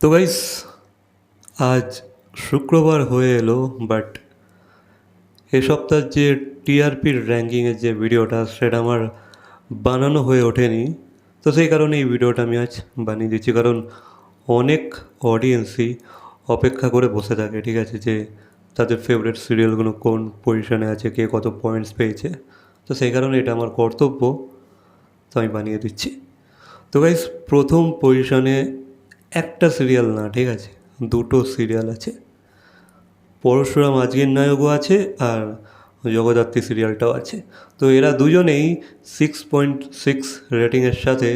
তো গাইস আজ শুক্রবার হয়ে এলো বাট এ সপ্তাহের যে টিআরপির র্যাঙ্কিংয়ের যে ভিডিওটা, সেটা আমার বানানো হয়ে ওঠেনি। তো সেই কারণে এই ভিডিওটা আমি আজ বানিয়ে দিচ্ছি, কারণ অনেক অডিয়েন্সই অপেক্ষা করে বসে থাকে, ঠিক আছে, যে তাদের ফেভারিট সিরিয়ালগুলো কোন পজিশনে আছে, কে কত পয়েন্টস পেয়েছে। তো সেই কারণে এটা আমার কর্তব্য, তো আমি বানিয়ে দিচ্ছি। তো গাইস প্রথম পজিশনে একটা সিরিয়াল না, ঠিক আছে? দুটো সিরিয়াল আছে। পরশুরাম আজকের নায়কও আছে আর জগদ্ধাত্রী সিরিয়ালটাও আছে। তো এরা দুজনেই সিক্স পয়েন্ট সিক্স রেটিংয়ের সাথে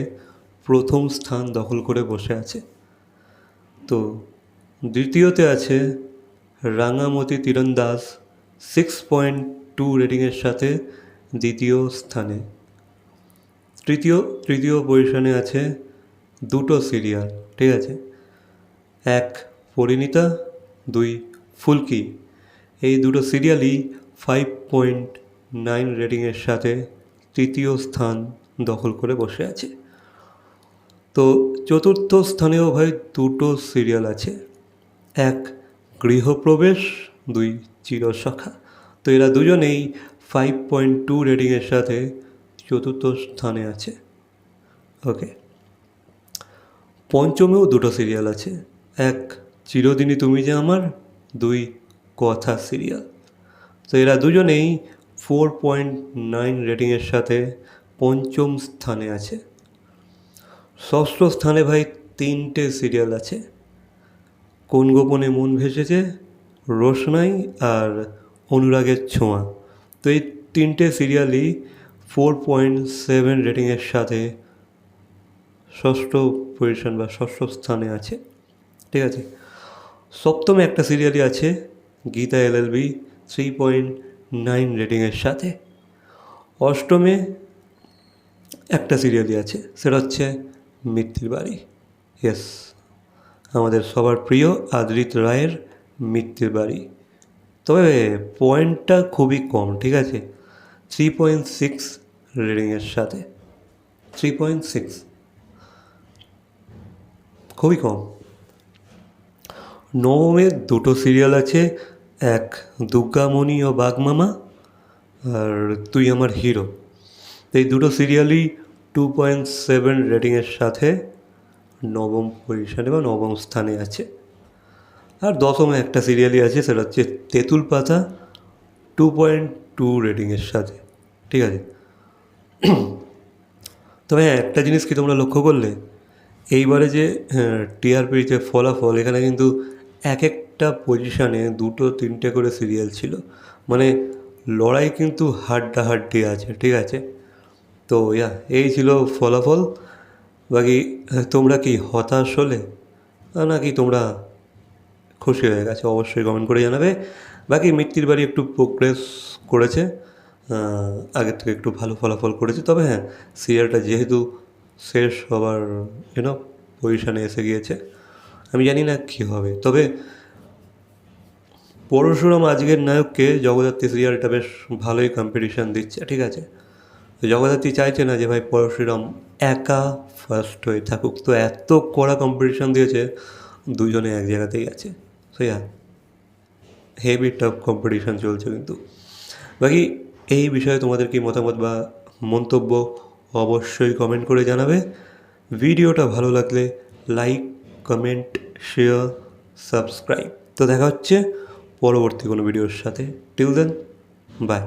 প্রথম স্থান দখল করে বসে আছে। তো দ্বিতীয়তে আছে Rangamati Tirandaj six point two রেটিংয়ের সাথে দ্বিতীয় স্থানে। তৃতীয় তৃতীয় পজিশনে আছে দুটো সিরিয়াল, ঠিক আছে? এক পরিণীতা, দুই ফুলকি। এই দুটো সিরিয়ালই ফাইভ পয়েন্ট নাইন রেটিংয়ের সাথে তৃতীয় স্থান দখল করে বসে আছে। তো চতুর্থ স্থানেও ভাই দুটো সিরিয়াল আছে। এক গৃহপ্রবেশ, দুই চিরসখা। তো এরা দুজনেই ফাইভ পয়েন্ট টু রেটিংয়ের সাথে চতুর্থ স্থানে আছে। ওকে পঞ্চমেও দুটো সিরিয়াল আছে। এক, চিরদিনই তুমি যে আমার, দুই, কথা সিরিয়াল তো এরা দুজনেই ফোর পয়েন্ট নাইন রেটিংয়ের সাথে পঞ্চম স্থানে আছে। ষষ্ঠ স্থানে ভাই তিনটে সিরিয়াল আছে। কোন গোপনে মন ভেসেছে? রোশনাই আর অনুরাগের ছোঁয়া। তো এই তিনটে সিরিয়ালই ফোর পয়েন্ট সেভেন রেটিংয়ের সাথে ষষ্ঠ পজিশন বা ষষ্ঠ স্থানে আছে, ঠিক আছে? সপ্তমে একটা সিরিয়ালই আছে, Geeta LLB three point nine রেটিংয়ের সাথে। অষ্টমে একটা সিরিয়ালই আছে, সেটা হচ্ছে মৃত্যুর বাড়ি। ইয়েস আমাদের সবার প্রিয় আদ্রিত রায়ের মৃত্যুর বাড়ি। তবে পয়েন্টটা খুবই কম, ঠিক আছে? থ্রি পয়েন্ট সিক্স রেটিংয়ের সাথে। থ্রি পয়েন্ট সিক্স খুবই কম। নবমের দুটো সিরিয়াল আছে, এক দুর্গামণি ও বাগমামা, আর তুই আমার হিরো এই দুটো সিরিয়ালই টু পয়েন্ট সেভেন রেটিংয়ের সাথে নবম পজিশনে বা নবম স্থানে আছে। আর দশমে একটা সিরিয়ালই আছে, সেটা হচ্ছে তেঁতুল পাতা টু পয়েন্ট টু রেটিংয়ের সাথে। ঠিক আছে? তবে হ্যাঁ একটা জিনিস কি তোমরা লক্ষ্য করলে এইবারে যে টিআরপির যে ফলাফল, এখানে কিন্তু এক একটা পজিশানে দুটো, তিনটে করে সিরিয়াল ছিল। মানে লড়াই কিন্তু হাড্ডাহাড্ডি আছে, ঠিক আছে? তো, ইয়া, এই ছিল ফলাফল। বাকি তোমরা কি হতাশ হলে? নাকি তোমরা খুশি হয়ে গেছে, অবশ্যই কমেন্ট করে জানাবে। বাকি মৃত্যুর বাড়ি একটু প্রোগ্রেস করেছে। আগের থেকে একটু ভালো ফলাফল করেছে। তবে হ্যাঁ সিরিয়ালটা যেহেতু শেষ হবার ইউনো পজিশানে এসে গিয়েছে। আমি জানি না কী হবে। তবে পরশুরাম আজকের নায়ককে জগদ্ধাত্রী সিরিয়ালটা বেশ ভালোই কম্পিটিশান দিচ্ছে, ঠিক আছে? তো জগদ্ধাত্রী চাইছে না যে, ভাই, পরশুরাম একা ফার্স্ট হয়ে থাকুক। তো এত কড়া কম্পিটিশান দিয়েছে, দুজনে এক জায়গাতেই আছে। So yeah heavy tough competition চলছে কিন্তু। বাকি এই বিষয়ে তোমাদের কি মতামত বা মন্তব্য অবশ্যই কমেন্ট করে জানাবে। ভিডিওটা ভালো লাগলে লাইক কমেন্ট শেয়ার সাবস্ক্রাইব তো দেখা হচ্ছে পরবর্তী কোনো ভিডিওর সাথে। Till then by